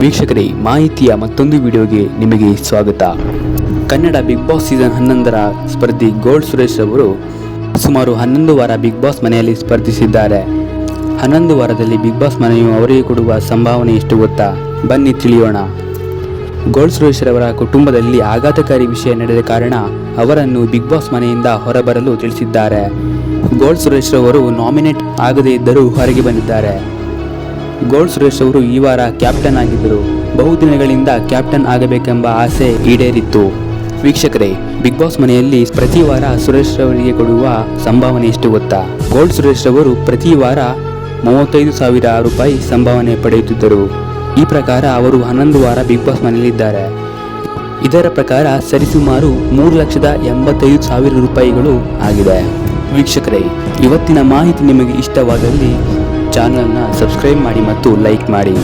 ವೀಕ್ಷಕರೇ, ಮಾಹಿತಿಯ ಮತ್ತೊಂದು ವಿಡಿಯೋಗೆ ನಿಮಗೆ ಸ್ವಾಗತ. ಕನ್ನಡ ಬಿಗ್ ಬಾಸ್ ಸೀಸನ್ ಹನ್ನೊಂದರ ಸ್ಪರ್ಧಿ ಗೋಲ್ಡ್ ಸುರೇಶ್ ಅವರು ಸುಮಾರು ಹನ್ನೊಂದು ವಾರ ಬಿಗ್ ಬಾಸ್ ಮನೆಯಲ್ಲಿ ಸ್ಪರ್ಧಿಸಿದ್ದಾರೆ. ಹನ್ನೊಂದು ವಾರದಲ್ಲಿ ಬಿಗ್ ಬಾಸ್ ಮನೆಯು ಅವರಿಗೆ ಕೊಡುವ ಸಂಭಾವನೆ ಎಷ್ಟು ಗೊತ್ತಾ? ಬನ್ನಿ ತಿಳಿಯೋಣ. ಗೋಲ್ಡ್ ಸುರೇಶ್ ರವರ ಕುಟುಂಬದಲ್ಲಿ ಆಘಾತಕಾರಿ ವಿಷಯ ನಡೆದ ಕಾರಣ ಅವರನ್ನು ಬಿಗ್ ಬಾಸ್ ಮನೆಯಿಂದ ಹೊರಬರಲು ತಿಳಿಸಿದ್ದಾರೆ. ಗೋಲ್ಡ್ ಸುರೇಶ್ ರವರು ನಾಮಿನೇಟ್ ಆಗದೇ ಇದ್ದರೂ ಹೊರಗೆ ಬಂದಿದ್ದಾರೆ. ಗೋಲ್ಡ್ ಸುರೇಶ್ ಅವರು ಈ ವಾರ ಕ್ಯಾಪ್ಟನ್ ಆಗಿದ್ದರು. ಬಹುದಿನಗಳಿಂದ ಕ್ಯಾಪ್ಟನ್ ಆಗಬೇಕೆಂಬ ಆಸೆ ಈಡೇರಿತ್ತು. ವೀಕ್ಷಕರೇ, ಬಿಗ್ ಬಾಸ್ ಮನೆಯಲ್ಲಿ ಪ್ರತಿ ವಾರ ಸುರೇಶ್ ರವರಿಗೆ ಕೊಡುವ ಸಂಭಾವನೆ ಎಷ್ಟು ಗೊತ್ತಾ? ಗೋಲ್ ಸುರೇಶ್ ಅವರು ಪ್ರತಿ ವಾರ ಮೂವತ್ತೈದು ಸಾವಿರ ರೂಪಾಯಿ ಸಂಭಾವನೆ ಪಡೆಯುತ್ತಿದ್ದರು. ಈ ಪ್ರಕಾರ ಅವರು ಹನ್ನೊಂದು ವಾರ ಬಿಗ್ ಬಾಸ್ ಮನೆಯಲ್ಲಿದ್ದಾರೆ. ಇದರ ಪ್ರಕಾರ ಸರಿಸುಮಾರು ಮೂರು ಲಕ್ಷದ ಎಂಬತ್ತೈದು ಸಾವಿರ ರೂಪಾಯಿಗಳು ಆಗಿದೆ. ವೀಕ್ಷಕರೇ, ಇವತ್ತಿನ ಮಾಹಿತಿ ನಿಮಗೆ ಇಷ್ಟವಾದಲ್ಲಿ ಚಾನಲ್ನ ಸಬ್ಸ್ಕ್ರೈಬ್ ಮಾಡಿ ಮತ್ತು ಲೈಕ್ ಮಾಡಿ.